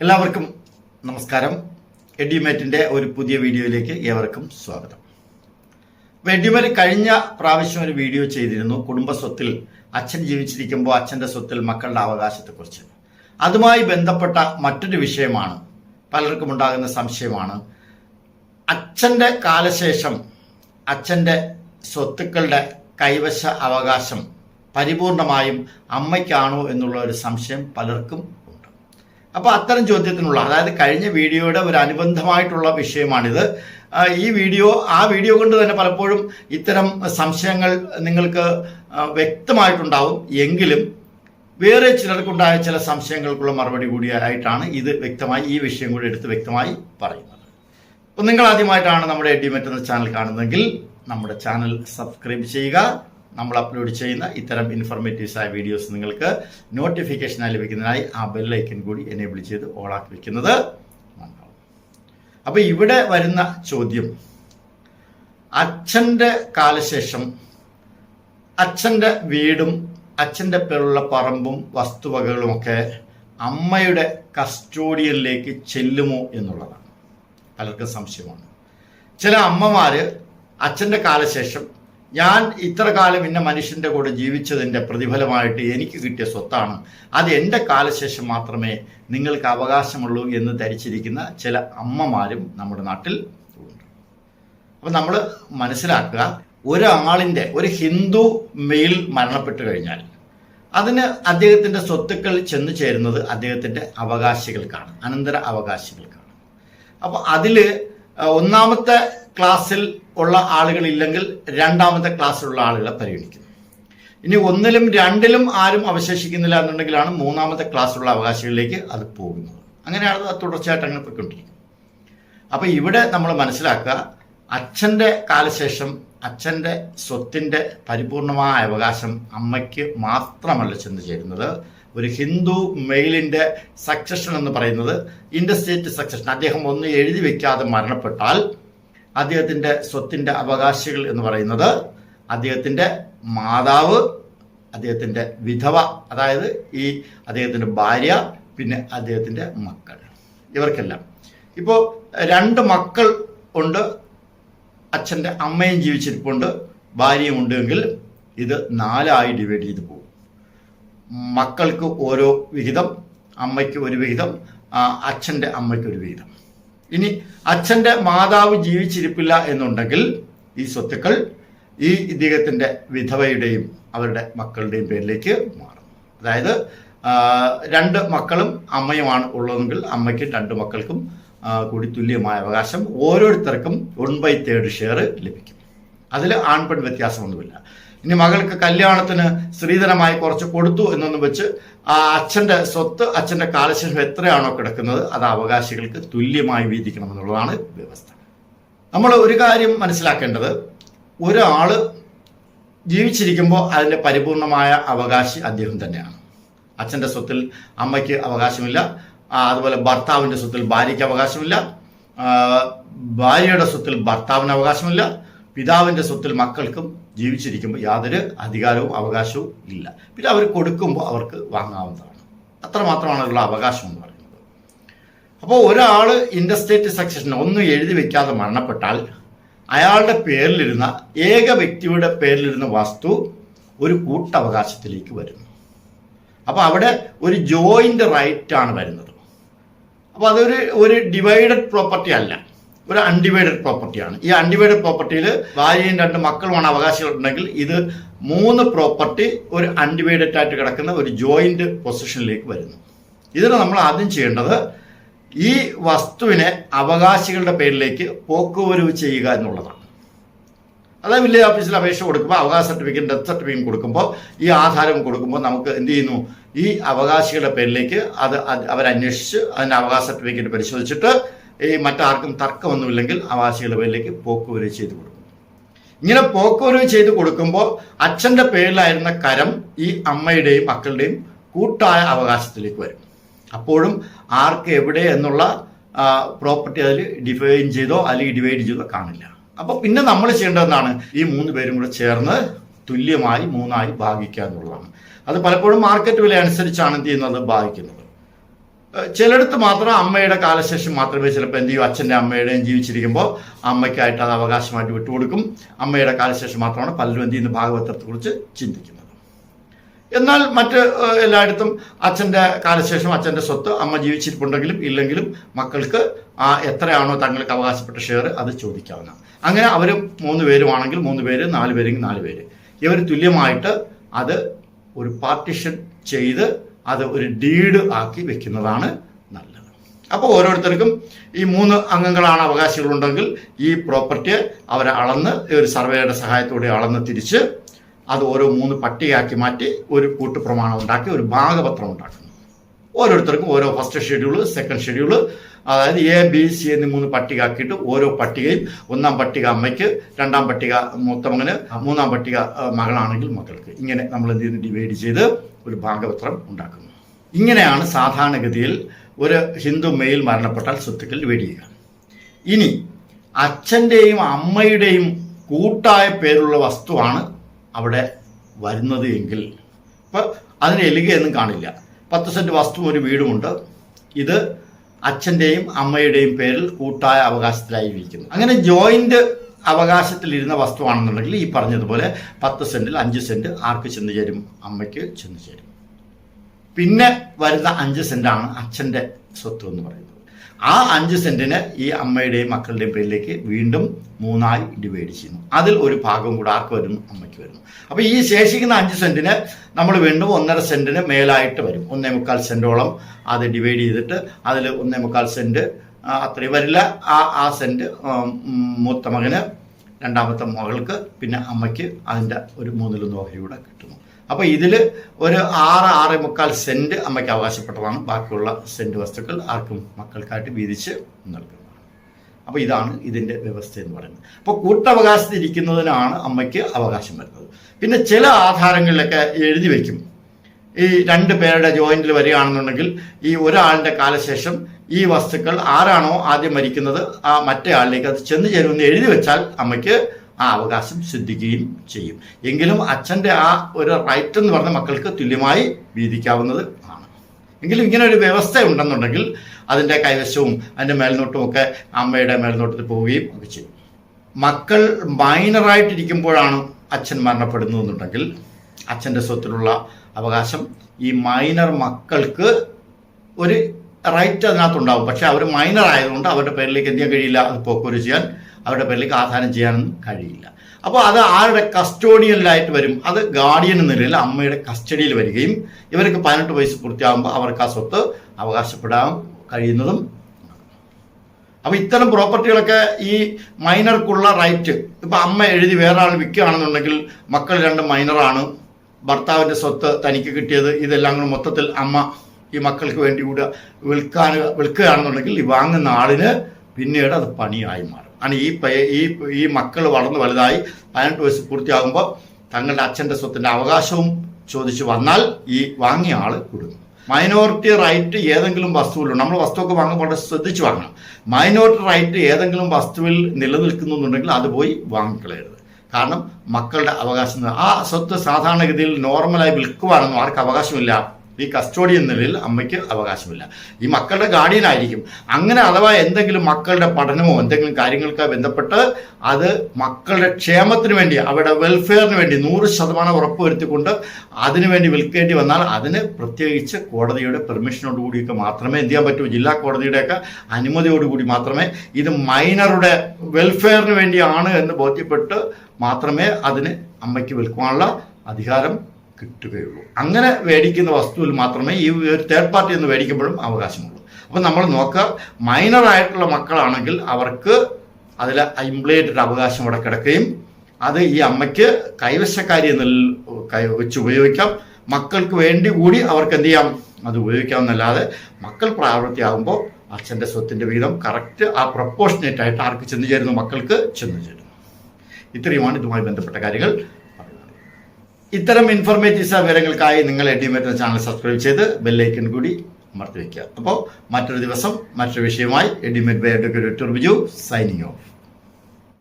എല്ലാവർക്കും നമസ്കാരം. എഡ്യൂമേറ്റിന്റെ ഒരു പുതിയ വീഡിയോയിലേക്ക് ഏവർക്കും സ്വാഗതം. അപ്പോൾ എഡ്യൂമേറ്റ് കഴിഞ്ഞ പ്രാവശ്യം ഒരു വീഡിയോ ചെയ്തിരുന്നു. കുടുംബസ്വത്തിൽ അച്ഛൻ ജീവിച്ചിരിക്കുമ്പോൾ അച്ഛന്റെ സ്വത്തിൽ മക്കളുടെ അവകാശത്തെക്കുറിച്ച്. അതുമായി ബന്ധപ്പെട്ട മറ്റൊരു വിഷയമാണ്. പലർക്കും ഉണ്ടാകുന്ന സംശയമാണ്. അച്ഛന്റെ കാലശേഷം അച്ഛന്റെ സ്വത്തുക്കളുടെ കൈവശ അവകാശം പരിപൂർണമായും അമ്മയ്ക്കാണോ എന്നുള്ള ഒരു സംശയം പലർക്കും അപ്പോൾ അത്തരം ചോദ്യത്തിനുള്ള അതായത് കഴിഞ്ഞ വീഡിയോയുടെ ഒരു അനുബന്ധമായിട്ടുള്ള വിഷയമാണിത്. ഈ വീഡിയോ ആ വീഡിയോ കൊണ്ട് തന്നെ പലപ്പോഴും ഇത്തരം സംശയങ്ങൾ നിങ്ങൾക്ക് വ്യക്തമായിട്ടുണ്ടാവും. എങ്കിലും വേറെ ചിലർക്കുണ്ടായ ചില സംശയങ്ങൾക്കുള്ള മറുപടി കൂടിയായിട്ടാണ് ഇത് വ്യക്തമായി ഈ വിഷയം കൂടി എടുത്ത് വ്യക്തമായി പറയുന്നത്. അപ്പോൾ നിങ്ങൾ ആദ്യമായിട്ടാണ് നമ്മുടെ എഡിമെറ്റ് എന്ന ചാനൽ കാണുന്നതെങ്കിൽ നമ്മുടെ ചാനൽ സബ്സ്ക്രൈബ് ചെയ്യുക. നമ്മൾ അപ്ലോഡ് ചെയ്യുന്ന ഇത്തരം ഇൻഫർമേറ്റീവ്സായ വീഡിയോസ് നിങ്ങൾക്ക് നോട്ടിഫിക്കേഷനായി ലഭിക്കുന്നതിനായി ആ ബെല്ലൈക്കൻ കൂടി എനേബിൾ ചെയ്ത് ഓളാക്കി വെക്കുന്നത് നന്നാവും. അപ്പോൾ ഇവിടെ വരുന്ന ചോദ്യം. അച്ഛന്റെ കാലശേഷം അച്ഛന്റെ വീടും അച്ഛന്റെ പേരുള്ള പറമ്പും വസ്തുവകകളുമൊക്കെ അമ്മയുടെ കസ്റ്റോഡിയനിലേക്ക് ചെല്ലുമോ എന്നുള്ളതാണ്. പലർക്കും സംശയമാണ്. ചില അമ്മമാര് അച്ഛന്റെ കാലശേഷം ഞാൻ ഇത്ര കാലം ഇന്ന മനുഷ്യന്റെ കൂടെ ജീവിച്ചതിന്റെ പ്രതിഫലമായിട്ട് എനിക്ക് കിട്ടിയ സ്വത്താണ്. അത് എന്റെ കാലശേഷം മാത്രമേ നിങ്ങൾക്ക് അവകാശമുള്ളൂ എന്ന് ധരിച്ചിരിക്കുന്ന ചില അമ്മമാരും നമ്മുടെ നാട്ടിൽ ഉണ്ട്. അപ്പം നമ്മൾ മനസ്സിലാക്കുക ഒരാളിന്റെ ഒരു ഹിന്ദു മെയിൽ മരണപ്പെട്ടു കഴിഞ്ഞാൽ അതിന് അദ്ദേഹത്തിന്റെ സ്വത്തുക്കൾ ചെന്ന് ചേരുന്നത് അദ്ദേഹത്തിന്റെ അവകാശികൾക്കാണ് അനന്തര അവകാശികൾക്കാണ്. അപ്പോൾ അതിൽ ഒന്നാമത്തെ ക്ലാസ്സിൽ ഉള്ള ആളുകളില്ലെങ്കിൽ രണ്ടാമത്തെ ക്ലാസ്സിലുള്ള ആളുകളെ പരിഗണിക്കും ഇനി ഒന്നിലും രണ്ടിലും ആരും അവശേഷിക്കുന്നില്ല എന്നുണ്ടെങ്കിലാണ് മൂന്നാമത്തെ ക്ലാസ്സിലുള്ള അവകാശികളിലേക്ക് അത് പോകുന്നത്. അങ്ങനെയാണ് അത് തുടർച്ചയായിട്ട് അങ്ങനെ പോയിക്കൊണ്ടിരിക്കുന്നത്. അപ്പോൾ ഇവിടെ നമ്മൾ മനസ്സിലാക്കുക അച്ഛന്റെ കാലശേഷം അച്ഛന്റെ സ്വത്തിന്റെ പരിപൂർണമായ അവകാശം അമ്മയ്ക്ക് മാത്രമല്ല ചെന്ന് ചേരുന്നത്. ഒരു ഹിന്ദു മെയിലിന്റെ സക്സഷൻ എന്ന് പറയുന്നത് ഇൻഡസ്റ്റേറ്റ് സക്സഷൻ അദ്ദേഹം ഒന്ന് എഴുതി വെക്കാതെ മരണപ്പെട്ടാൽ അദ്ദേഹത്തിന്റെ സ്വത്തിന്റെ അവകാശികൾ എന്ന് പറയുന്നത് അദ്ദേഹത്തിന്റെ മാതാവ് അദ്ദേഹത്തിന്റെ വിധവ അതായത് ഈ അദ്ദേഹത്തിന്റെ ഭാര്യ പിന്നെ അദ്ദേഹത്തിന്റെ മക്കൾ. ഇവർക്കെല്ലാം. ഇപ്പോൾ രണ്ട് മക്കൾ ഉണ്ട് അച്ഛന്റെ അമ്മയും ജീവിച്ചിരിപ്പുണ്ട് ഭാര്യയും ഉണ്ടെങ്കിൽ ഇത് നാലായി ഡിവൈഡ് ചെയ്ത് പോകും. മക്കൾക്ക് ഓരോ വിഹിതം അമ്മയ്ക്ക് ഒരു വിഹിതം അച്ഛന്റെ അമ്മയ്ക്ക് ഒരു വിഹിതം. ഇനി അച്ഛന്റെ മാതാവ് ജീവിച്ചിരിപ്പില്ല എന്നുണ്ടെങ്കിൽ ഈ സ്വത്തുക്കൾ ഈ ഇദ്ദേഹത്തിന്റെ വിധവയുടെയും അവരുടെ മക്കളുടെയും പേരിലേക്ക് മാറും അതായത് രണ്ട് മക്കളും അമ്മയുമാണ് ഉള്ളതെങ്കിൽ അമ്മയ്ക്കും രണ്ട് മക്കൾക്കും കൂടി തുല്യമായ അവകാശം ഓരോരുത്തർക്കും വൺ ബൈ തേർഡ് ഷെയർ ലഭിക്കും. അതിൽ ആൺപെൺ വ്യത്യാസമൊന്നുമില്ല. ഇനി മകൾക്ക് കല്യാണത്തിന് സ്ത്രീധനമായി കുറച്ച് കൊടുത്തു എന്നൊന്നും വെച്ച് ആ അച്ഛന്റെ സ്വത്ത് അച്ഛന്റെ കാലശേഷം എത്രയാണോ കിടക്കുന്നത് അത് അവകാശികൾക്ക് തുല്യമായി വീതിക്കണം എന്നുള്ളതാണ് വ്യവസ്ഥ. നമ്മൾ ഒരു കാര്യം മനസ്സിലാക്കേണ്ടത് ഒരാൾ ജീവിച്ചിരിക്കുമ്പോൾ അതിന്റെ പരിപൂർണമായ അവകാശി അദ്ദേഹം തന്നെയാണ്. അച്ഛന്റെ സ്വത്തിൽ അമ്മയ്ക്ക് അവകാശമില്ല അതുപോലെ ഭർത്താവിന്റെ സ്വത്തിൽ ഭാര്യയ്ക്ക് അവകാശമില്ല ഭാര്യയുടെ സ്വത്തിൽ ഭർത്താവിന് അവകാശമില്ല പിതാവിന്റെ സ്വത്തിൽ മക്കൾക്കും ജീവിച്ചിരിക്കുമ്പോൾ യാതൊരു അധികാരവും അവകാശവും ഇല്ല. പിന്നെ അവർ കൊടുക്കുമ്പോൾ അവർക്ക് വാങ്ങാവുന്നതാണ്. അത്രമാത്രമാണ് ഉള്ള അവകാശം എന്ന് പറയുന്നത്. അപ്പോൾ ഒരാൾ ഇൻഡസ്റ്റേറ്റ് സക്സഷൻ ഒന്നും എഴുതി വെക്കാതെ മരണപ്പെട്ടാൽ അയാളുടെ പേരിലിരുന്ന ഏക വ്യക്തിയുടെ പേരിലിരുന്ന വസ്തു ഒരു കൂട്ടവകാശത്തിലേക്ക് വരുന്നു അപ്പോൾ അവിടെ ഒരു ജോയിന്റ് റൈറ്റ് ആണ് വരുന്നത്. അപ്പോൾ അതൊരു ഒരു ഡിവൈഡഡ് പ്രോപ്പർട്ടി അല്ല. ഒരു അൺഡിവൈഡഡ് പ്രോപ്പർട്ടിയാണ് ഈ അൺഡിവൈഡഡ് പ്രോപ്പർട്ടിയിൽ ഭാര്യയും രണ്ട് മക്കളുമാണ് അവകാശികളുണ്ടെങ്കിൽ ഇത് മൂന്ന് പ്രോപ്പർട്ടി ഒരു അൺഡിവൈഡഡ് ആയിട്ട് കിടക്കുന്ന ഒരു ജോയിന്റ് പൊസിഷനിലേക്ക് വരുന്നു. ഇതിന് നമ്മൾ ആദ്യം ചെയ്യേണ്ടത് ഈ വസ്തുവിനെ അവകാശികളുടെ പേരിലേക്ക് പോക്കുവരവ് ചെയ്യുക എന്നുള്ളതാണ്. അതായത് വില്ലേജ് ഓഫീസിൽ അപേക്ഷ കൊടുക്കുമ്പോൾ അവകാശ സർട്ടിഫിക്കറ്റ് ഡെത്ത് സർട്ടിഫിക്കറ്റ് കൊടുക്കുമ്പോൾ ഈ ആധാരം കൊടുക്കുമ്പോൾ നമുക്ക് എന്ത് ചെയ്യുന്നു? ഈ അവകാശികളുടെ പേരിലേക്ക് അത് അവരന്വേഷിച്ച് അതിന്റെ അവകാശ സർട്ടിഫിക്കറ്റ് പരിശോധിച്ചിട്ട് ഈ മറ്റാർക്കും തർക്കമൊന്നുമില്ലെങ്കിൽ ആവാസികളുടെ പേരിലേക്ക് പോക്കുവരവ് ചെയ്ത് കൊടുക്കും. ഇങ്ങനെ പോക്കുവരവ് ചെയ്ത് കൊടുക്കുമ്പോൾ അച്ഛന്റെ പേരിലായിരുന്ന കരം ഈ അമ്മയുടെയും മക്കളുടെയും കൂട്ടായ അവകാശത്തിലേക്ക് വരും. അപ്പോഴും ആർക്ക് എവിടെ എന്നുള്ള പ്രോപ്പർട്ടി അതിൽ ഡിഫൈൻ ചെയ്തോ അല്ലെങ്കിൽ ഡിവൈഡ് ചെയ്തോ കാണില്ല. അപ്പോൾ പിന്നെ നമ്മൾ ചെയ്യേണ്ടതെന്നാണ് ഈ മൂന്ന് പേരും കൂടെ ചേർന്ന് തുല്യമായി മൂന്നായി ഭാഗിക്കുക എന്നുള്ളതാണ്. അത് പലപ്പോഴും മാർക്കറ്റ് വില അനുസരിച്ചാണ് എന്ത് ചെയ്യുന്നത്? ഭാഗിക്കുന്നത്. ഏഹ് ചിലയിടത്ത് മാത്രം അമ്മയുടെ കാലശേഷം മാത്രമേ ചിലപ്പോൾ എന്ത് ചെയ്യും? അച്ഛന്റെ അമ്മയുടെയും ജീവിച്ചിരിക്കുമ്പോൾ അമ്മയ്ക്കായിട്ട് അത് അവകാശമായിട്ട് വിട്ടുകൊടുക്കും. അമ്മയുടെ കാലശേഷം മാത്രമാണ് പലരും എന്ത് ചെയ്യുന്ന ഭാഗവതത്തെക്കുറിച്ച് ചിന്തിക്കുന്നത്. എന്നാൽ മറ്റ് എല്ലായിടത്തും അച്ഛന്റെ കാലശേഷം അച്ഛന്റെ സ്വത്ത് അമ്മ ജീവിച്ചിരിപ്പുണ്ടെങ്കിലും ഇല്ലെങ്കിലും മക്കൾക്ക് ആ എത്രയാണോ തങ്ങൾക്ക് അവകാശപ്പെട്ട ഷെയർ അത് ചോദിക്കാവുന്ന അങ്ങനെ അവർ മൂന്ന് പേരുമാണെങ്കിൽ മൂന്ന് പേര് നാല് പേരെങ്കിൽ നാല് പേര്. ഇവർ തുല്യമായിട്ട് അത് ഒരു പാർട്ടിഷൻ ചെയ്ത് അത് ഒരു ഡീഡ് ആക്കി വെക്കുന്നതാണ് നല്ലത്. അപ്പോൾ ഓരോരുത്തർക്കും ഈ മൂന്ന് അംഗങ്ങളാണ് അവകാശികളുണ്ടെങ്കിൽ ഈ പ്രോപ്പർട്ടി അവരെ അളന്ന് ഒരു സർവേയുടെ സഹായത്തോടെ അളന്ന് തിരിച്ച് അത് ഓരോ മൂന്ന് പട്ടികയാക്കി മാറ്റി ഒരു കൂട്ടുപ്രമാണം ഉണ്ടാക്കി ഒരു ഭാഗപത്രം ഉണ്ടാക്കുന്നു. ഓരോരുത്തർക്കും ഓരോ ഫസ്റ്റ് ഷെഡ്യൂൾ സെക്കൻഡ് ഷെഡ്യൂൾ അതായത് എ ബി സി എന്നീ മൂന്ന് പട്ടിക ആക്കിയിട്ട് ഓരോ പട്ടികയും ഒന്നാം പട്ടിക അമ്മയ്ക്ക് രണ്ടാം പട്ടിക മൂത്തമകന് മൂന്നാം പട്ടിക മകളാണെങ്കിൽ മക്കൾക്ക് ഇങ്ങനെ നമ്മൾ എന്ത് ചെയ്യുന്നു? ഡിവൈഡ് ചെയ്ത് ഒരു ഭാഗപത്രം ഉണ്ടാക്കുന്നു. ഇങ്ങനെയാണ് സാധാരണഗതിയിൽ ഒരു ഹിന്ദു മെയിൽ മരണപ്പെട്ടാൽ സ്വത്തുക്കൾ ഡിവൈഡ് ചെയ്യുക. ഇനി അച്ഛന്റെയും അമ്മയുടെയും കൂട്ടായ പേരുള്ള വസ്തുവാണ് അവിടെ വരുന്നത് എങ്കിൽ ഇപ്പം അതിന് എലുകയൊന്നും കാണില്ല. പത്ത് സെന്റ് വസ്തു ഒരു വീടുമുണ്ട്. ഇത് അച്ഛന്റെയും അമ്മയുടെയും പേരിൽ കൂട്ടായ അവകാശത്തിലായിരിക്കുന്നു. അങ്ങനെ ജോയിന്റ് അവകാശത്തിലിരുന്ന വസ്തുവാണെന്നുണ്ടെങ്കിൽ ഈ പറഞ്ഞതുപോലെ പത്ത് സെന്റിൽ അഞ്ച് സെന്റ് ആർക്ക് ചെന്ന് ചേരും? അമ്മയ്ക്ക് ചെന്ന് ചേരും. പിന്നെ വരുന്ന അഞ്ച് സെന്റാണ് അച്ഛന്റെ സ്വത്ത് എന്ന് പറയുന്നത്. ആ അഞ്ച് സെന്റിന് ഈ അമ്മയുടെയും മക്കളുടെയും പേരിലേക്ക് വീണ്ടും മൂന്നായി ഡിവൈഡ് ചെയ്യുന്നു. അതിൽ ഒരു ഭാഗം കൂടെ ആർക്ക് വരുന്നു അമ്മയ്ക്ക് വരുന്നു. അപ്പോൾ ഈ ശേഷിക്കുന്ന അഞ്ച് സെന്റിന് നമ്മൾ വീണ്ടും ഒന്നര സെന്റിന് മേലായിട്ട് വരും. ഒന്നേ മുക്കാൽ സെന്റോളം അത് ഡിവൈഡ് ചെയ്തിട്ട് അതിൽ ഒന്നേ മുക്കാൽ സെന്റ് അത്രയും വരില്ല. ആ ആ സെന്റ് മൂത്ത മകന് രണ്ടാമത്തെ മകൾക്ക് പിന്നെ അമ്മയ്ക്ക് അതിന്റെ ഒരു മൂന്നിലൊന്ന് ഓഹരി കൂടെ കിട്ടുന്നു. അപ്പോൾ ഇതിൽ ഒരു ആറ് ആറ് മുക്കാൽ സെന്റ് അമ്മയ്ക്ക് അവകാശപ്പെട്ടതാണ്. ബാക്കിയുള്ള സെന്റ് വസ്തുക്കൾ ആർക്കും മക്കൾക്കായിട്ട് വീതിച്ച് നൽകുന്നതാണ്. അപ്പോൾ ഇതാണ് ഇതിന്റെ വ്യവസ്ഥ എന്ന് പറയുന്നത്. അപ്പോൾ കൂട്ടവകാശത്തിരിക്കുന്നതിനാണ് അമ്മയ്ക്ക് അവകാശം വരുന്നത്. പിന്നെ ചില ആധാരങ്ങളിലൊക്കെ എഴുതി വയ്ക്കും. ഈ രണ്ട് പേരുടെ ജോയിന്റിൽ വരികയാണെന്നുണ്ടെങ്കിൽ ഈ ഒരാളിന്റെ കാലശേഷം ഈ വസ്തുക്കൾ ആരാണോ ആദ്യം മരിക്കുന്നത് ആ മറ്റേ ആളിലേക്ക് അത് ചെന്ന് ചേരുമെന്ന് എഴുതി വെച്ചാൽ അമ്മയ്ക്ക് ആ അവകാശം സിദ്ധിക്കുകയും ചെയ്യും. എങ്കിലും അച്ഛന്റെ ആ ഒരു റൈറ്റ് എന്ന് പറഞ്ഞ മക്കൾക്ക് തുല്യമായി വീതിക്കാവുന്നത് ആണ്. എങ്കിലും ഇങ്ങനെ ഒരു വ്യവസ്ഥ ഉണ്ടെന്നുണ്ടെങ്കിൽ അതിന്റെ കൈവശവും അതിന്റെ മേൽനോട്ടവും ഒക്കെ അമ്മയുടെ മേൽനോട്ടത്തിൽ പോവുകയും ഒക്കെ ചെയ്യും. മക്കൾ മൈനറായിട്ടിരിക്കുമ്പോഴാണ് അച്ഛൻ മരണപ്പെടുന്നതെന്നുണ്ടെങ്കിൽ അച്ഛന്റെ സ്വത്തിലുള്ള അവകാശം ഈ മൈനർ മക്കൾക്ക് ഒരു റൈറ്റ് അതിനകത്തുണ്ടാവും. പക്ഷെ അവർ മൈനർ ആയതുകൊണ്ട് അവരുടെ പേരിലേക്ക് എന്ത് ചെയ്യാൻ കഴിയില്ല? അത് പോക്കുവരവ് ചെയ്യാൻ അവരുടെ പേരിലേക്ക് ആധാരം ചെയ്യാനൊന്നും കഴിയില്ല. അപ്പോൾ അത് ആരുടെ കസ്റ്റോഡിയനിലായിട്ട് വരും? അത് ഗാർഡിയൻ എന്ന നിലയിൽ അമ്മയുടെ കസ്റ്റഡിയിൽ വരികയും ഇവർക്ക് പതിനെട്ട് വയസ്സ് പൂർത്തിയാകുമ്പോൾ അവർക്ക് ആ സ്വത്ത് അവകാശപ്പെടാൻ കഴിയുന്നതും അപ്പോൾ ഇത്തരം പ്രോപ്പർട്ടികളൊക്കെ ഈ മൈനർക്കുള്ള റൈറ്റ് ഇപ്പൊ അമ്മ എഴുതി വേറെ ആൾ വിൽക്കുകയാണെന്നുണ്ടെങ്കിൽ മക്കൾ രണ്ട് മൈനറാണ് ഭർത്താവിന്റെ സ്വത്ത് തനിക്ക് കിട്ടിയത് ഇതെല്ലാം കൂടെ മൊത്തത്തിൽ അമ്മ ഈ മക്കൾക്ക് വേണ്ടി കൂടെ വിൽക്കാൻ വിൽക്കുകയാണെന്നുണ്ടെങ്കിൽ ഈ വാങ്ങുന്ന ആളിന് പിന്നീട് അത് പണിയായി മാറും. ആണ് ഈ ഈ ഈ മക്കൾ വളർന്ന് വലുതായി പതിനെട്ട് വയസ്സ് പൂർത്തിയാകുമ്പോൾ തങ്ങളുടെ അച്ഛന്റെ സ്വത്തിന്റെ അവകാശവും ചോദിച്ചു വന്നാൽ ഈ വാങ്ങിയ ആൾ കൊടുക്കും മൈനോറിറ്റി റൈറ്റ് ഏതെങ്കിലും വസ്തുവിലുണ്ട് നമ്മൾ വസ്തുവൊക്കെ വാങ്ങുമ്പോൾ വളരെ ശ്രദ്ധിച്ച് വാങ്ങണം. മൈനോറിറ്റി റൈറ്റ് ഏതെങ്കിലും വസ്തുവിൽ നിലനിൽക്കുന്നുണ്ടെങ്കിൽ അത് പോയി വാങ്ങിക്കളയരുത്. കാരണം മക്കളുടെ അവകാശം ആ സ്വത്ത് സാധാരണഗതിയിൽ നോർമലായി വിൽക്കുവാനൊന്നും ആർക്ക് അവകാശമില്ല. ഈ കസ്റ്റോഡിയൻ നിലയിൽ അമ്മയ്ക്ക് അവകാശമില്ല. ഈ മക്കളുടെ ഗാർഡിയൻ ആയിരിക്കും. അങ്ങനെ അഥവാ എന്തെങ്കിലും മക്കളുടെ പഠനമോ എന്തെങ്കിലും കാര്യങ്ങൾക്ക് ബന്ധപ്പെട്ട് അത് മക്കളുടെ ക്ഷേമത്തിന് വേണ്ടി അവരുടെ വെൽഫെയറിന് വേണ്ടി നൂറ് ശതമാനം ഉറപ്പുവരുത്തിക്കൊണ്ട് വരുത്തിക്കൊണ്ട് അതിനുവേണ്ടി വിൽക്കേണ്ടി വന്നാൽ അതിന് പ്രത്യേകിച്ച് കോടതിയുടെ പെർമിഷനോട് കൂടിയൊക്കെ മാത്രമേ എന്ത് ചെയ്യാൻ പറ്റൂ? ജില്ലാ കോടതിയുടെയൊക്കെ അനുമതിയോടുകൂടി മാത്രമേ ഇത് മൈനറുടെ വെൽഫെയറിന് വേണ്ടിയാണ് എന്ന് ബോധ്യപ്പെട്ട് മാത്രമേ അതിന് അമ്മയ്ക്ക് വിൽക്കുവാനുള്ള അധികാരം കിട്ടുകയുള്ളൂ. അങ്ങനെ മേടിക്കുന്ന വസ്തുവിൽ മാത്രമേ ഈ ഒരു തേർഡ് പാർട്ടി എന്ന് മേടിക്കുമ്പോഴും അവകാശമുള്ളൂ. അപ്പം നമ്മൾ നോക്കുക മൈനർ ആയിട്ടുള്ള മക്കളാണെങ്കിൽ അവർക്ക് അതിൽ ഇംപ്ലേറ്റഡ് അവകാശം അവിടെ കിടക്കുകയും അത് ഈ അമ്മയ്ക്ക് കൈവശക്കാരി എന്നിൽ കൈ വെച്ച് ഉപയോഗിക്കാം. മക്കൾക്ക് വേണ്ടി കൂടി അവർക്ക് എന്ത് ചെയ്യാം? അത് ഉപയോഗിക്കാമെന്നല്ലാതെ മക്കൾ പ്രായവൃത്തിയാകുമ്പോൾ അച്ഛന്റെ സ്വത്തിന്റെ വിഹിതം കറക്റ്റ് ആ പ്രപ്പോർഷനേറ്റ് ആയിട്ട് ആർക്ക് ചെന്ന് ചേരുന്നു? മക്കൾക്ക് ചെന്ന് ചേരുന്നു. ഇത്രയുമാണ് ഇതുമായി ബന്ധപ്പെട്ട കാര്യങ്ങൾ. ഇത്തരം ഇൻഫർമേറ്റീവ് വിവരങ്ങൾക്കായി നിങ്ങൾ എഡിമേറ്റ് ചാനൽ സബ്സ്ക്രൈബ് ചെയ്ത് ബെല്ലൈക്കൺ കൂടി അമർത്തി വയ്ക്കുക അപ്പോൾ മറ്റൊരു ദിവസം മറ്റൊരു വിഷയമായി എഡിമേറ്റ് by advocate Biju signing off